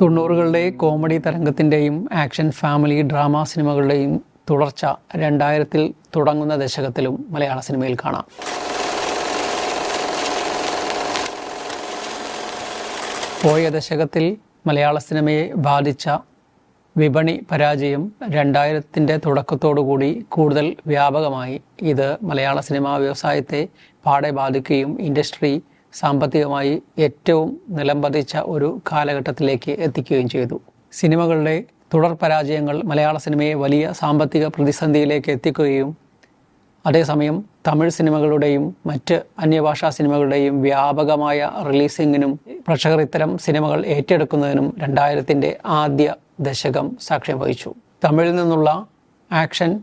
തൊണ്ണൂറുകളുടെ comedy തരംഗത്തിന്റെയും action family drama സിനിമകളുടെയും തുടർച്ച രണ്ടായിരത്തിൽ തുടങ്ങുന്ന ദശകത്തിലും മലയാള സിനിമയിൽ കാണാം. പോയ ദശകത്തിൽ മലയാള സിനിമയെ ബാധിച്ച വിപണി പരാജയം രണ്ടായിരത്തിന്റെ തുടക്കത്തോടുകൂടി കൂടുതൽ വ്യാപകമായി. ഇത് മലയാള സിനിമാ വ്യവസായത്തെ പാടെ ബാധിക്കുകയും ഇൻഡസ്ട്രി സാമ്പത്തികമായി ഏറ്റവും നിലംപതിച്ച ഒരു കാലഘട്ടത്തിലേക്ക് എത്തിക്കുകയും ചെയ്തു. സിനിമകളുടെ തുടർ പരാജയങ്ങൾ മലയാള സിനിമയെ വലിയ സാമ്പത്തിക പ്രതിസന്ധിയിലേക്ക് എത്തിക്കുകയും അതേസമയം തമിഴ് സിനിമകളുടെയും മറ്റ് അന്യഭാഷാ സിനിമകളുടെയും വ്യാപകമായ റിലീസിങ്ങിനും പ്രേക്ഷകർ ഇത്തരം സിനിമകൾ ഏറ്റെടുക്കുന്നതിനും രണ്ടായിരത്തിന്റെ ആദ്യ ദശകം സാക്ഷ്യം വഹിച്ചു. തമിഴിൽ നിന്നുള്ള ആക്ഷൻ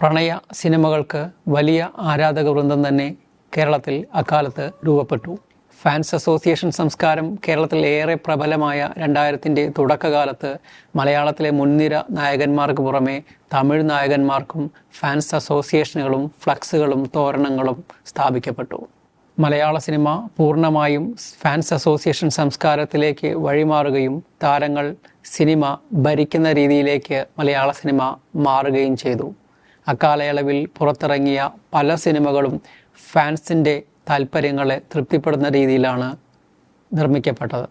പ്രണയ സിനിമകൾക്ക് വലിയ ആരാധക വൃന്ദം തന്നെ കേരളത്തിൽ അക്കാലത്ത് രൂപപ്പെട്ടു. ഫാൻസ് അസോസിയേഷൻ സംസ്കാരം കേരളത്തിൽ ഏറെ പ്രബലമായ രണ്ടായിരത്തിന്റെ തുടക്കകാലത്ത് മലയാളത്തിലെ മുൻനിര നായകന്മാർക്ക് പുറമെ തമിഴ് നായകന്മാർക്കും ഫാൻസ് അസോസിയേഷനുകളും ഫ്ലക്സുകളും തോരണങ്ങളും സ്ഥാപിക്കപ്പെട്ടു. മലയാള സിനിമ പൂർണമായും ഫാൻസ് അസോസിയേഷൻ സംസ്കാരത്തിലേക്ക് വഴിമാറുകയും താരങ്ങൾ സിനിമ ഭരിക്കുന്ന രീതിയിലേക്ക് മലയാള സിനിമ മാറുകയും ചെയ്തു. അക്കാലയളവിൽ പുറത്തിറങ്ങിയ പല സിനിമകളും ഫാൻസിന്റെ താല്പര്യങ്ങളെ തൃപ്തിപ്പെടുന്ന രീതിയിലാണ് നിർമ്മിക്കപ്പെട്ടത്.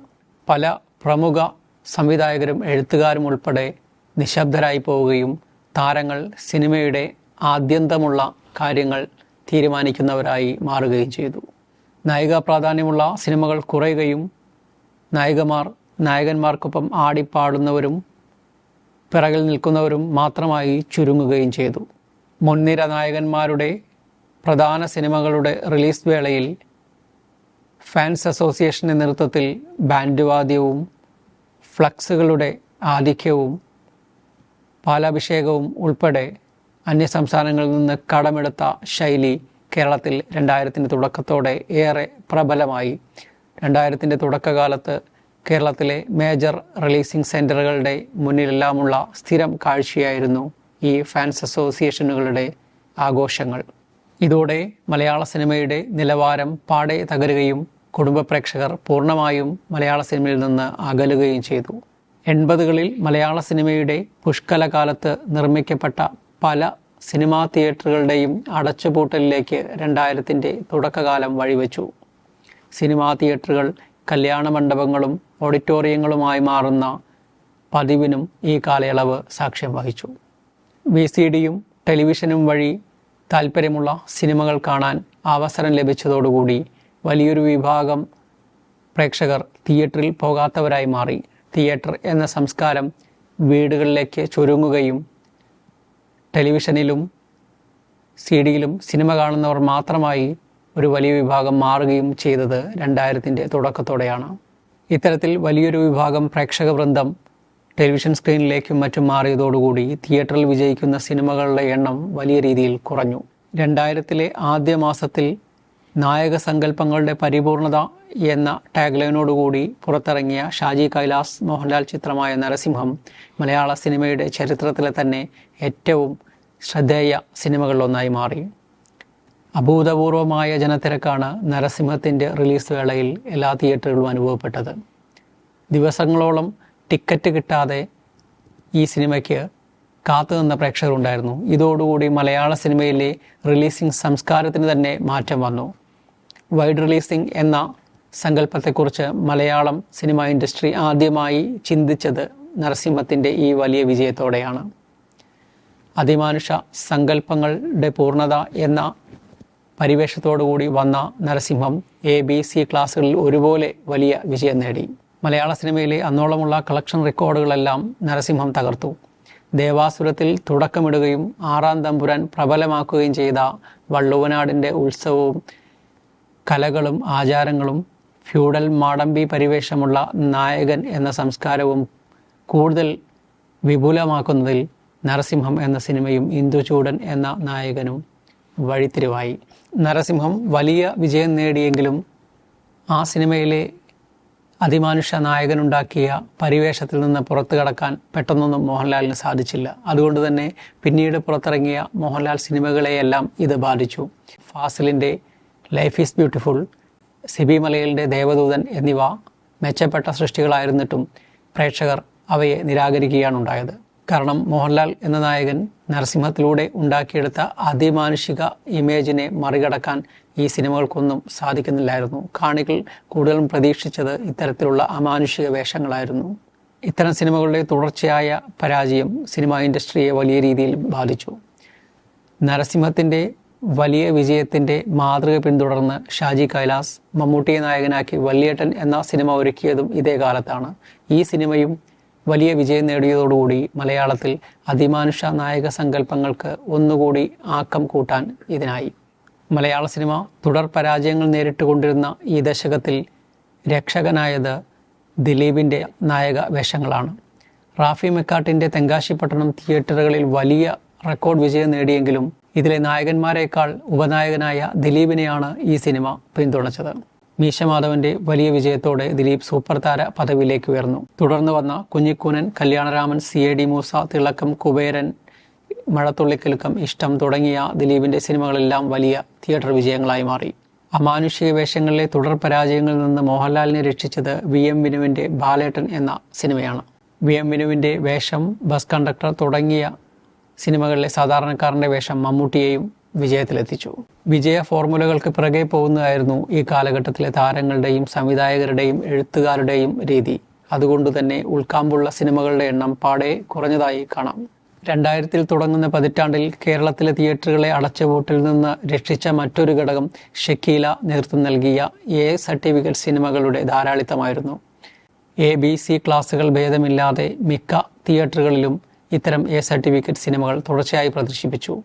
പല പ്രമുഖ സംവിധായകരും എഴുത്തുകാരും ഉൾപ്പെടെ നിശബ്ദരായി പോവുകയും താരങ്ങൾ സിനിമയുടെ ആദ്യന്തമുള്ള കാര്യങ്ങൾ തീരുമാനിക്കുന്നവരായി മാറുകയും ചെയ്തു. നായിക പ്രാധാന്യമുള്ള സിനിമകൾ കുറയുകയും നായികമാർ നായകന്മാർക്കൊപ്പം ആടിപ്പാടുന്നവരും പിറകിൽ നിൽക്കുന്നവരും മാത്രമായി ചുരുങ്ങുകയും ചെയ്തു. മുൻനിര നായകന്മാരുടെ പ്രധാന സിനിമകളുടെ റിലീസ് വേളയിൽ ഫാൻസ് അസോസിയേഷന്റെ നേതൃത്വത്തിൽ ബാൻഡ് വാദ്യവും ഫ്ലക്സുകളുടെ ആധിക്യവും പാലാഭിഷേകവും ഉൾപ്പെടെ അന്യസംസ്ഥാനങ്ങളിൽ നിന്ന് കടമെടുത്ത ശൈലി കേരളത്തിൽ രണ്ടായിരത്തിന്റെ തുടക്കത്തോടെ ഏറെ പ്രബലമായി. രണ്ടായിരത്തിന്റെ തുടക്കകാലത്ത് കേരളത്തിലെ മേജർ റിലീസിംഗ് സെന്ററുകളുടെ മുന്നിലെല്ലാമുള്ള സ്ഥിരം കാഴ്ചയായിരുന്നു ഈ ഫാൻസ് അസോസിയേഷനുകളുടെ ആഘോഷങ്ങൾ. ഇതോടെ മലയാള സിനിമയുടെ നിലവാരം പാടെ തകരുകയും കുടുംബ പ്രേക്ഷകർ പൂർണമായും മലയാള സിനിമയിൽ നിന്ന് അകലുകയും ചെയ്തു. എൺപതുകളിൽ മലയാള സിനിമയുടെ പുഷ്കല കാലത്ത് നിർമ്മിക്കപ്പെട്ട പല സിനിമാ തിയേറ്ററുകളുടെയും അടച്ചുപൂട്ടലിലേക്ക് രണ്ടായിരത്തിന്റെ തുടക്കകാലം വഴിവെച്ചു. സിനിമാ തിയേറ്ററുകൾ കല്യാണ മണ്ഡപങ്ങളും ഓഡിറ്റോറിയങ്ങളുമായി മാറുന്ന പതിവിനും ഈ കാലയളവ് സാക്ഷ്യം വഹിച്ചു. വി സി ഡിയും ടെലിവിഷനും വഴി താല്പര്യമുള്ള സിനിമകൾ കാണാൻ അവസരം ലഭിച്ചതോടുകൂടി വലിയൊരു വിഭാഗം പ്രേക്ഷകർ തിയേറ്ററിൽ പോകാത്തവരായി മാറി. തിയേറ്റർ എന്ന സംസ്കാരം വീടുകളിലേക്ക് ചുരുങ്ങുകയും ടെലിവിഷനിലും സി ഡിയിലും സിനിമ കാണുന്നവർ മാത്രമായി ഒരു വലിയ വിഭാഗം മാറുകയും ചെയ്തത് രണ്ടായിരത്തിന്റെ തുടക്കത്തോടെയാണ്. ഇത്തരത്തിൽ വലിയൊരു വിഭാഗം പ്രേക്ഷക വൃന്ദം ടെലിവിഷൻ സ്ക്രീനിലേക്കും മറ്റും മാറിയതോടുകൂടി തിയേറ്ററിൽ വിജയിക്കുന്ന സിനിമകളുടെ എണ്ണം വലിയ രീതിയിൽ കുറഞ്ഞു. രണ്ടായിരത്തിലെ ആദ്യ മാസത്തിൽ നായക സങ്കല്പങ്ങളുടെ പരിപൂർണത എന്ന ടാഗ്ലൈനോടുകൂടി പുറത്തിറങ്ങിയ ഷാജി കൈലാസ് മോഹൻലാൽ ചിത്രമായ നരസിംഹം മലയാള സിനിമയുടെ ചരിത്രത്തിലെ തന്നെ ഏറ്റവും ശ്രദ്ധേയ സിനിമകളിലൊന്നായി മാറി. അഭൂതപൂർവമായ ജനത്തിരക്കാണ് നരസിംഹത്തിന്റെ റിലീസ് വേളയിൽ എല്ലാ തിയേറ്ററുകളും അനുഭവപ്പെട്ടത്. ദിവസങ്ങളോളം ടിക്കറ്റ് കിട്ടാതെ ഈ സിനിമയ്ക്ക് കാത്തുനിന്ന പ്രേക്ഷകരുണ്ടായിരുന്നു. ഇതോടുകൂടി മലയാള സിനിമയിലെ റിലീസിംഗ് സംസ്കാരത്തിന് തന്നെ മാറ്റം വന്നു. വൈഡ് റിലീസിംഗ് എന്ന സങ്കല്പത്തെക്കുറിച്ച് മലയാളം സിനിമ ഇൻഡസ്ട്രി ആദ്യമായി ചിന്തിച്ചത് നരസിംഹത്തിന്റെ ഈ വലിയ വിജയത്തോടെയാണ്. അതിമാനുഷ സങ്കല്പങ്ങളുടെ പൂർണത എന്ന പരിവേഷത്തോടുകൂടി വന്ന നരസിംഹം എ ബി സി ക്ലാസ്സുകളിൽ ഒരുപോലെ വലിയ വിജയം നേടി. മലയാള സിനിമയിലെ അന്നോളമുള്ള കളക്ഷൻ റെക്കോർഡുകളെല്ലാം നരസിംഹം തകർത്തു. ദേവാസുരത്തിൽ തുടക്കമിടുകയും ആറാം തമ്പുരാൻ പ്രബലമാക്കുകയും ചെയ്ത വള്ളുവനാടിന്റെ ഉത്സവവും കലകളും ആചാരങ്ങളും ഫ്യൂഡൽ മാടമ്പി പരിവേഷമുള്ള നായകൻ എന്ന സംസ്കാരവും കൂടുതൽ വിപുലമാക്കുന്നതിൽ നരസിംഹം എന്ന സിനിമയും ഇന്ദുചൂടൻ എന്ന നായകനും വഴിത്തിരിവായി. നരസിംഹം വലിയ വിജയം നേടിയെങ്കിലും ആ സിനിമയിലെ അതിമാനുഷ നായകനുണ്ടാക്കിയ പരിവേഷത്തിൽ നിന്ന് പുറത്തു കടക്കാൻ പെട്ടെന്നൊന്നും മോഹൻലാലിന് സാധിച്ചില്ല. അതുകൊണ്ട് തന്നെ പിന്നീട് പുറത്തിറങ്ങിയ മോഹൻലാൽ സിനിമകളെയെല്ലാം ഇത് ബാധിച്ചു. ഫാസിലിന്റെ ലൈഫ് ഈസ് ബ്യൂട്ടിഫുൾ സിബി മലയിലിന്റെ ദേവദൂതൻ എന്നിവ മെച്ചപ്പെട്ട സൃഷ്ടികളായിരുന്നിട്ടും പ്രേക്ഷകർ അവയെ നിരാകരിക്കുകയാണ് ഉണ്ടായത്. കാരണം മോഹൻലാൽ എന്ന നായകൻ നരസിംഹത്തിലൂടെ ഉണ്ടാക്കിയെടുത്ത അതിമാനുഷിക ഇമേജിനെ മറികടക്കാൻ ഈ സിനിമകൾക്കൊന്നും സാധിക്കുന്നില്ലായിരുന്നു. കാണികൾ കൂടുതലും പ്രതീക്ഷിച്ചത് ഇത്തരത്തിലുള്ള അമാനുഷിക വേഷങ്ങളായിരുന്നു. ഇത്തരം സിനിമകളുടെ തുടർച്ചയായ പരാജയം സിനിമാ ഇൻഡസ്ട്രിയെ വലിയ രീതിയിൽ ബാധിച്ചു. നരസിംഹത്തിന്റെ വലിയ വിജയത്തിന്റെ മാതൃക പിന്തുടർന്ന് ഷാജി കൈലാസ് മമ്മൂട്ടിയെ നായകനാക്കി വല്യേട്ടൻ എന്ന സിനിമ ഒരുക്കിയതും ഇതേ കാലത്താണ്. ഈ സിനിമയും വലിയ വിജയം നേടിയതോടുകൂടി മലയാളത്തിൽ അതിമാനുഷ നായക സങ്കല്പങ്ങൾക്ക് ഒന്നുകൂടി ആക്കം കൂട്ടാൻ ഇതിനായി. മലയാള സിനിമ തുടർ പരാജയങ്ങൾ നേരിട്ടുകൊണ്ടിരുന്ന ഈ ദശകത്തിൽ രക്ഷകനായത് ദിലീപിന്റെ നായക വേഷങ്ങളാണ്. റാഫി മെക്കാട്ടിന്റെ തെങ്കാശിപ്പട്ടണം തിയേറ്ററുകളിൽ വലിയ റെക്കോർഡ് വിജയം നേടിയെങ്കിലും ഇതിലെ നായകന്മാരെക്കാൾ ഉപനായകനായ ദിലീപിനെയാണ് ഈ സിനിമ പിന്തുണച്ചത്. മീശമാധവന്റെ വലിയ വിജയത്തോടെ ദിലീപ് സൂപ്പർ താര പദവിയിലേക്ക് ഉയർന്നു. തുടർന്ന് വന്ന Kunjikoonan Kalyanaraman C A D Moosa Thilakkam Kuberan Mazhathullikkilukkam ഇഷ്ടം തുടങ്ങിയ ദിലീപിന്റെ സിനിമകളെല്ലാം വലിയ തിയേറ്റർ വിജയങ്ങളായി മാറി. അമാനുഷിക വേഷങ്ങളിലെ തുടർ പരാജയങ്ങളിൽ നിന്ന് മോഹൻലാലിനെ രക്ഷിച്ചത് വി എം വിനുവിന്റെ ബാലേട്ടൻ എന്ന സിനിമയാണ്. വി എം വിനുവിന്റെ വേഷം ബസ് കണ്ടക്ടർ തുടങ്ങിയ സിനിമകളിലെ സാധാരണക്കാരന്റെ വേഷം മമ്മൂട്ടിയെയും വിജയത്തിലെത്തിച്ചു. വിജയ ഫോർമുലകൾക്ക് പിറകെ പോകുന്നതായിരുന്നു ഈ കാലഘട്ടത്തിലെ താരങ്ങളുടെയും സംവിധായകരുടെയും എഴുത്തുകാരുടെയും രീതി. അതുകൊണ്ട് തന്നെ ഉൾക്കാമ്പുള്ള സിനിമകളുടെ എണ്ണം പാടെ കുറഞ്ഞതായി കാണാം. രണ്ടായിരത്തിൽ തുടങ്ങുന്ന പതിറ്റാണ്ടിൽ കേരളത്തിലെ തിയേറ്ററുകളെ അടച്ചുപൂട്ടിൽ നിന്ന് രക്ഷിച്ച മറ്റൊരു ഘടകം ഷക്കീല നേതൃത്വം നൽകിയ എ സർട്ടിഫിക്കറ്റ് സിനിമകളുടെ ധാരാളിത്തമായിരുന്നു. എ ബി സി ക്ലാസുകൾ ഭേദമില്ലാതെ മിക്ക തിയേറ്ററുകളിലും ഇത്തരം എ സർട്ടിഫിക്കറ്റ് സിനിമകൾ തുടർച്ചയായി പ്രദർശിപ്പിച്ചു.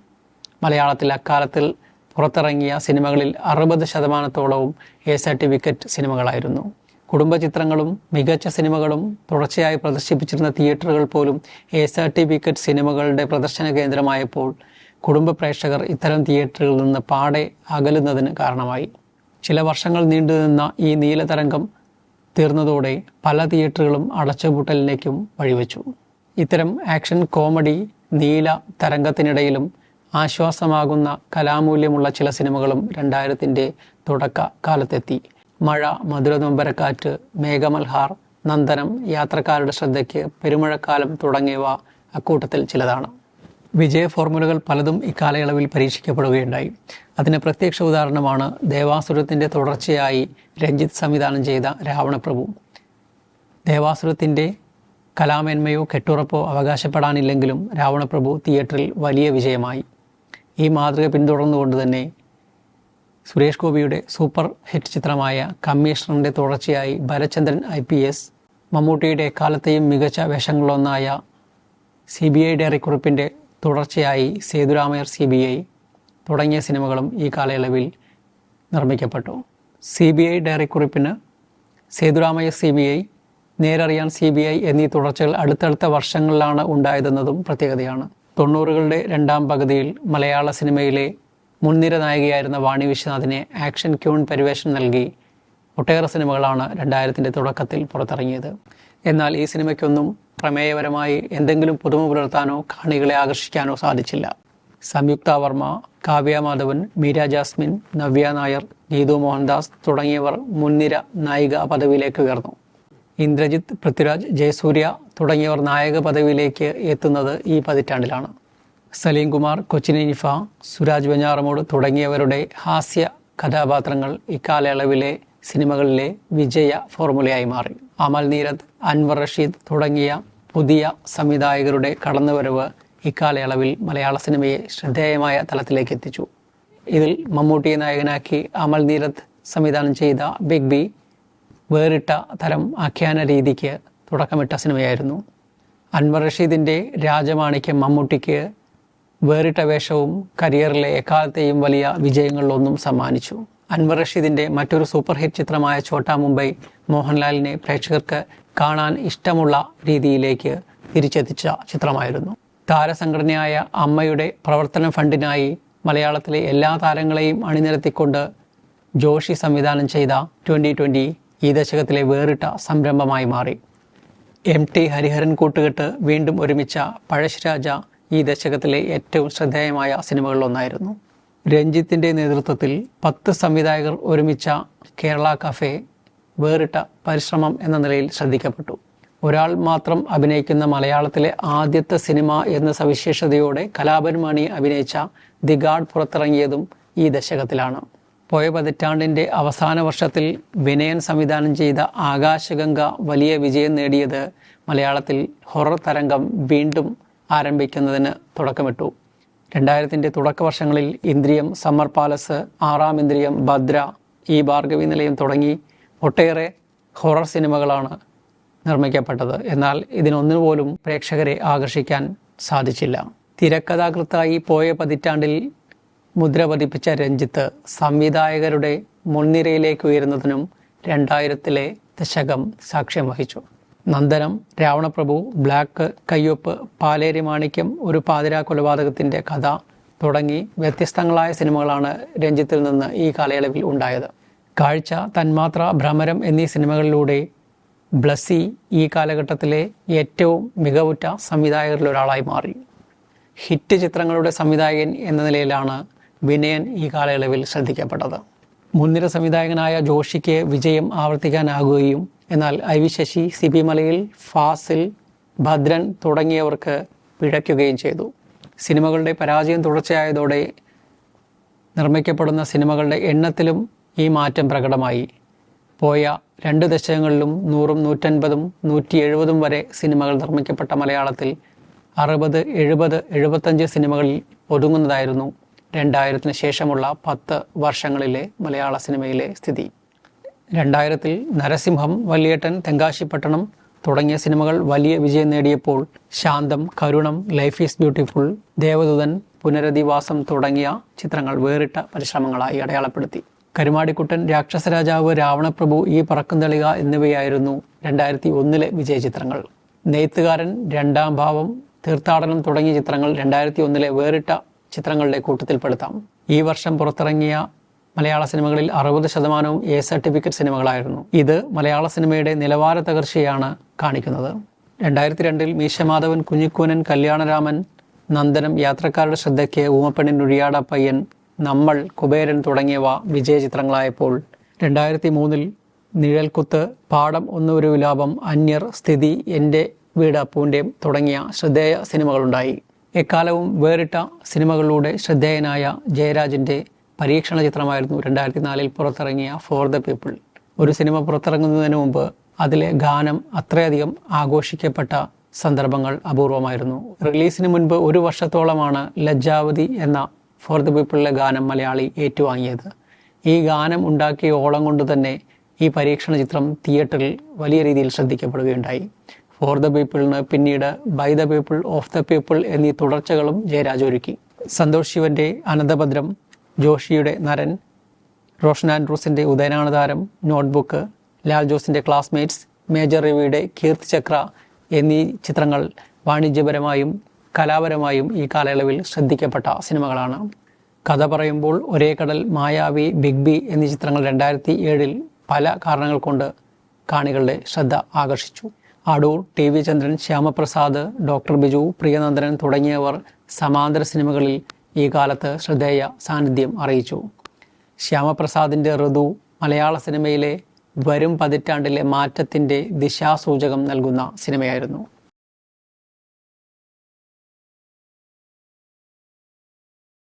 മലയാളത്തിൽ അക്കാലത്തിൽ പുറത്തിറങ്ങിയ സിനിമകളിൽ അറുപത് ശതമാനത്തോളവും എ സർട്ടിഫിക്കറ്റ് സിനിമകളായിരുന്നു. കുടുംബ ചിത്രങ്ങളും മികച്ച സിനിമകളും തുടർച്ചയായി പ്രദർശിപ്പിച്ചിരുന്ന തിയേറ്ററുകൾ പോലും എ സർട്ടിഫിക്കറ്റ് സിനിമകളുടെ പ്രദർശന കേന്ദ്രമായപ്പോൾ കുടുംബ പ്രേക്ഷകർ ഇത്തരം തിയേറ്ററുകളിൽ നിന്ന് പാടെ അകലുന്നതിന് കാരണമായി. ചില വർഷങ്ങൾ നീണ്ടുനിന്ന ഈ നീലതരംഗം തീർന്നതോടെ പല തിയേറ്ററുകളും അടച്ചുപൂട്ടലിലേക്കും വഴിവെച്ചു. ഇത്തരം ആക്ഷൻ കോമഡി നീല തരംഗത്തിനിടയിലും ആശ്വാസമാകുന്ന കലാമൂല്യമുള്ള ചില സിനിമകളും രണ്ടായിരത്തിന്റെ തുടക്ക കാലത്തെത്തി. മഴ മധുരനൊമ്പരക്കാറ്റ് മേഘമൽഹാർ നന്ദനം യാത്രക്കാരുടെ ശ്രദ്ധയ്ക്ക് പെരുമഴക്കാലം തുടങ്ങിയവ അക്കൂട്ടത്തിൽ ചിലതാണ്. വിജയ ഫോർമുലകൾ പലതും ഇക്കാലയളവിൽ പരീക്ഷിക്കപ്പെടുകയുണ്ടായി. അതിന് പ്രത്യക്ഷ ഉദാഹരണമാണ് ദേവാസുരത്തിന്റെ തുടർച്ചയായി രഞ്ജിത്ത് സംവിധാനം ചെയ്ത രാവണപ്രഭു. ദേവാസുരത്തിന്റെ കലാമേന്മയോ കെട്ടുറപ്പോ അവകാശപ്പെടാനില്ലെങ്കിലും രാവണപ്രഭു തിയേറ്ററിൽ വലിയ വിജയമായി. ഈ മാതൃക പിന്തുടർന്നുകൊണ്ട് തന്നെ സുരേഷ് ഗോപിയുടെ സൂപ്പർ ഹിറ്റ് ചിത്രമായ കമ്മീഷണറിന്റെ തുടർച്ചയായി ഭരചന്ദ്രൻ ഐ പി എസ് മമ്മൂട്ടിയുടെ കാലത്തെയും മികച്ച വേഷങ്ങളിലൊന്നായ സി ബി ഐ ഡയറിക്കുറിപ്പിന്റെ തുടർച്ചയായി സേതുരാമയർ സി ബി ഐ തുടങ്ങിയ സിനിമകളും ഈ കാലയളവിൽ നിർമ്മിക്കപ്പെട്ടു. C B I ഡയറിക്കുറിപ്പിന് Sethuramayya C B I Nerariyan C B I എന്നീ തുടർച്ചകൾ അടുത്തടുത്ത വർഷങ്ങളിലാണ് ഉണ്ടായതെന്നതും പ്രത്യേകതയാണ്. തൊണ്ണൂറുകളുടെ രണ്ടാം പകുതിയിൽ മലയാള സിനിമയിലെ മുൻനിര നായികയായിരുന്ന വാണി വിശ്വനാഥിനെ ആക്ഷൻ ക്യൂൺ പരിവേഷം നൽകി. ഒട്ടേറെ സിനിമകളാണ് രണ്ടായിരത്തിന്റെ തുടക്കത്തിൽ പുറത്തിറങ്ങിയത്. എന്നാൽ ഈ സിനിമയ്ക്കൊന്നും പ്രമേയപരമായി എന്തെങ്കിലും പുതുമ പുലർത്താനോ കാണികളെ ആകർഷിക്കാനോ സാധിച്ചില്ല. സംയുക്ത വർമ്മ കാവ്യ മാധവൻ മീര ജാസ്മിൻ നവ്യ നായർ ഗീതു മോഹൻദാസ് തുടങ്ങിയവർ മുൻനിര നായിക പദവിയിലേക്ക് ഉയർന്നു. ഇന്ദ്രജിത്ത് പൃഥ്വിരാജ് ജയസൂര്യ തുടങ്ങിയവർ നായക പദവിയിലേക്ക് എത്തുന്നത് ഈ പതിറ്റാണ്ടിലാണ്. സലീം കുമാർ കൊച്ചിൻ നിഫ സുരാജ് വെഞ്ഞാറമൂട് തുടങ്ങിയവരുടെ ഹാസ്യ കഥാപാത്രങ്ങൾ ഇക്കാലയളവിലെ സിനിമകളിലെ വിജയ ഫോർമുലയായി മാറി. അമൽ നീരദ് അൻവർ റഷീദ് തുടങ്ങിയ പുതിയ സംവിധായകരുടെ കടന്നുവരവ് ഇക്കാലയളവിൽ മലയാള സിനിമയെ ശ്രദ്ധേയമായ തലത്തിലേക്ക് എത്തിച്ചു. ഇതിൽ മമ്മൂട്ടിയെ നായകനാക്കി അമൽ നീരദ് സംവിധാനം ചെയ്ത ബിഗ് ബി വേറിട്ട തരം ആഖ്യാന രീതിക്ക് തുടക്കമിട്ട സിനിമയായിരുന്നു. അൻവർ റഷീദിന്റെ രാജമാണിക്യം മമ്മൂട്ടിക്ക് വേറിട്ട വേഷവും കരിയറിലെ എക്കാലത്തെയും വലിയ വിജയങ്ങളിലൊന്നും സമ്മാനിച്ചു. അൻവർ റഷീദിന്റെ മറ്റൊരു സൂപ്പർ ഹിറ്റ് ചിത്രമായ ഛോട്ടാ മുംബൈ മോഹൻലാലിനെ പ്രേക്ഷകർക്ക് കാണാൻ ഇഷ്ടമുള്ള രീതിയിലേക്ക് തിരിച്ചെത്തിച്ച ചിത്രമായിരുന്നു. താരസംഘടനയായ അമ്മയുടെ പ്രവർത്തന ഫണ്ടിനായി മലയാളത്തിലെ എല്ലാ താരങ്ങളെയും അണിനിരത്തിക്കൊണ്ട് ജോഷി സംവിധാനം ചെയ്ത ട്വന്റി ട്വന്റി ഈ ദശകത്തിലെ വേറിട്ട സംരംഭമായി മാറി. എം ടി ഹരിഹരൻ കൂട്ടുകെട്ട് വീണ്ടും ഒരുമിച്ച പഴശ്ശിരാജ ഈ ദശകത്തിലെ ഏറ്റവും ശ്രദ്ധേയമായ സിനിമകളിലൊന്നായിരുന്നു. രഞ്ജിത്തിന്റെ നേതൃത്വത്തിൽ പത്ത് സംവിധായകർ ഒരുമിച്ച കേരള കഫേ വേറിട്ട പരിശ്രമം എന്ന നിലയിൽ ശ്രദ്ധിക്കപ്പെട്ടു. ഒരാൾ മാത്രം അഭിനയിക്കുന്ന മലയാളത്തിലെ ആദ്യത്തെ സിനിമ എന്ന സവിശേഷതയോടെ കലാപൻ മണി അഭിനയിച്ച ദി ഗാഡ് പുറത്തിറങ്ങിയതും ഈ ദശകത്തിലാണ്. പോയ പതിറ്റാണ്ടിന്റെ അവസാന വർഷത്തിൽ വിനയൻ സംവിധാനം ചെയ്ത ആകാശഗംഗ വലിയ വിജയം നേടിയത് മലയാളത്തിൽ ഹൊറർ തരംഗം വീണ്ടും ആരംഭിക്കുന്നതിന് തുടക്കമിട്ടു. രണ്ടായിരത്തിന്റെ തുടക്ക വർഷങ്ങളിൽ ഇന്ദ്രിയം സമ്മർ പാലസ് ആറാം ഇന്ദ്രിയം ഭദ്ര ഈ ഭാർഗവി നിലയം തുടങ്ങി ഒട്ടേറെ ഹൊറർ സിനിമകളാണ് നിർമ്മിക്കപ്പെട്ടത്. എന്നാൽ ഇതിനൊന്നുപോലും പ്രേക്ഷകരെ ആകർഷിക്കാൻ സാധിച്ചില്ല. തിരക്കഥാകൃത്തായി പോയ പതിറ്റാണ്ടിൽ മുദ്ര പതിപ്പിച്ച രഞ്ജിത്ത് സംവിധായകരുടെ മുൻനിരയിലേക്ക് ഉയരുന്നതിനും രണ്ടായിരത്തിലെ ദശകം സാക്ഷ്യം വഹിച്ചു. നന്ദനം രാവണപ്രഭു ബ്ലാക്ക് കയ്യൊപ്പ് പാലേരി മാണിക്യം ഒരു പാതിരാ കൊലപാതകത്തിന്റെ കഥ തുടങ്ങി വ്യത്യസ്തങ്ങളായ സിനിമകളാണ് രഞ്ജിത്തിൽ നിന്ന് ഈ കാലയളവിൽ ഉണ്ടായത്. കാഴ്ച തന്മാത്ര ഭ്രമരം എന്നീ സിനിമകളിലൂടെ ബ്ലസ്സി ഈ കാലഘട്ടത്തിലെ ഏറ്റവും മികവുറ്റ സംവിധായകരിൽ ഒരാളായി മാറി. ഹിറ്റ് ചിത്രങ്ങളുടെ സംവിധായകൻ എന്ന നിലയിലാണ് വിനയൻ ഈ കാലയളവിൽ ശ്രദ്ധിക്കപ്പെട്ടത്. മുൻനിര സംവിധായകനായ ജോഷിക്ക് വിജയം ആവർത്തിക്കാനാകുകയും എന്നാൽ I V Sasi C P Malayil Fazil Bhadran തുടങ്ങിയവർക്ക് പിഴയ്ക്കുകയും ചെയ്തു. സിനിമകളുടെ പരാജയം തുടർച്ചയായതോടെ നിർമ്മിക്കപ്പെടുന്ന സിനിമകളുടെ എണ്ണത്തിലും ഈ മാറ്റം പ്രകടമായി. പോയ രണ്ട് ദശകങ്ങളിലും നൂറും നൂറ്റൻപതും നൂറ്റി എഴുപതും വരെ സിനിമകൾ നിർമ്മിക്കപ്പെട്ട മലയാളത്തിൽ അറുപത് എഴുപത് എഴുപത്തഞ്ച് സിനിമകളിൽ ഒതുങ്ങുന്നതായിരുന്നു രണ്ടായിരത്തിന് ശേഷമുള്ള പത്ത് വർഷങ്ങളിലെ മലയാള സിനിമയിലെ സ്ഥിതി. രണ്ടായിരത്തിൽ നരസിംഹം വലിയേട്ടൻ തെങ്കാശിപ്പട്ടണം തുടങ്ങിയ സിനിമകൾ വലിയ വിജയം നേടിയപ്പോൾ Shantham Karunam life is beautiful Devadoothan Punaradhivasam തുടങ്ങിയ ചിത്രങ്ങൾ വേറിട്ട പരിശ്രമങ്ങളായി അടയാളപ്പെടുത്തി. കരുമാടിക്കുട്ടൻ രാക്ഷസരാജാവ് രാവണപ്രഭു ഈ പറക്കുംതളിക എന്നിവയായിരുന്നു രണ്ടായിരത്തി ഒന്നിലെ വിജയ ചിത്രങ്ങൾ നെയ്ത്തുകാരൻ രണ്ടാം ഭാവം തീർത്ഥാടനം തുടങ്ങിയ ചിത്രങ്ങൾ രണ്ടായിരത്തി ഒന്നിലെ വേറിട്ട ചിത്രങ്ങളുടെ കൂട്ടത്തിൽപ്പെടുത്താം. ഈ വർഷം പുറത്തിറങ്ങിയ മലയാള സിനിമകളിൽ അറുപത് ശതമാനവും എ സർട്ടിഫിക്കറ്റ് സിനിമകളായിരുന്നു. ഇത് മലയാള സിനിമയുടെ നിലവാര തകർച്ചയാണ് കാണിക്കുന്നത്. രണ്ടായിരത്തി രണ്ടിൽ മീശമാധവൻ കുഞ്ഞിക്കൂനൻ കല്യാണരാമൻ നന്ദനം യാത്രക്കാരുടെ ശ്രദ്ധയ്ക്ക് ഊമപ്പെണ്ണിൻ ഉഴിയാട പയ്യൻ നമ്മൾ കുബേരൻ തുടങ്ങിയവ വിജയ ചിത്രങ്ങളായപ്പോൾ രണ്ടായിരത്തി മൂന്നിൽ നിഴൽക്കുത്ത് പാടം ഒന്നൊരു വിലാപം അന്യർ സ്ഥിതി എന്റെ വീട് അപ്പൂന്റെ തുടങ്ങിയ ശ്രദ്ധേയ സിനിമകളുണ്ടായി. എക്കാലവും വേറിട്ട സിനിമകളിലൂടെ ശ്രദ്ധേയനായ ജയരാജിന്റെ പരീക്ഷണ ചിത്രമായിരുന്നു രണ്ടായിരത്തി നാലിൽ പുറത്തിറങ്ങിയ ഫോർ ദ പീപ്പിൾ ഒരു സിനിമ പുറത്തിറങ്ങുന്നതിന് മുമ്പ് അതിലെ ഗാനം അത്രയധികം ആഘോഷിക്കപ്പെട്ട സന്ദർഭങ്ങൾ അപൂർവമായിരുന്നു. റിലീസിന് മുൻപ് ഒരു വർഷത്തോളമാണ് ലജ്ജാവതി എന്ന ഫോർ ദ പീപ്പിളിലെ ഗാനം മലയാളി ഏറ്റുവാങ്ങിയത്. ഈ ഗാനം ഉണ്ടാക്കിയ ഓളം കൊണ്ട് തന്നെ ഈ പരീക്ഷണ ചിത്രം തിയേറ്ററിൽ വലിയ രീതിയിൽ ശ്രദ്ധിക്കപ്പെടുകയുണ്ടായി. ഫോർ ദ പീപ്പിളിന് പിന്നീട് by the people of the people എന്നീ തുടർച്ചകളും ജയരാജ് ഒരുക്കി. സന്തോഷ് ശിവന്റെ അനന്തഭദ്രം ജോഷിയുടെ നരൻ റോഷൻ ആൻഡ്രൂസിന്റെ ഉദയനാണതാരം നോട്ട്ബുക്ക് ലാൽ ജോസിന്റെ ക്ലാസ്മേറ്റ്സ് മേജർ രവിയുടെ കീർത്തിചക്ര എന്നീ ചിത്രങ്ങൾ വാണിജ്യപരമായും കലാപരമായും ഈ കാലയളവിൽ ശ്രദ്ധിക്കപ്പെട്ട സിനിമകളാണ്. കഥ പറയുമ്പോൾ ഒരേ കടൽ മായാവി ബിഗ് ബി എന്നീ ചിത്രങ്ങൾ രണ്ടായിരത്തി ഏഴിൽ പല കാരണങ്ങൾ കൊണ്ട് കാണികളുടെ ശ്രദ്ധ ആകർഷിച്ചു. Adoor T V Chandran Shyamaprasad doctor Biju Priyanandanan തുടങ്ങിയവർ സമാന്തര സിനിമകളിൽ ഈ കാലത്ത് ശ്രദ്ധേയ സാന്നിധ്യം അറിയിച്ചു. ശ്യാമപ്രസാദിന്റെ ഋതു മലയാള സിനിമയിലെ വരും പതിറ്റാണ്ടിലെ മാറ്റത്തിന്റെ ദിശാസൂചകം നൽകുന്ന സിനിമയായിരുന്നു.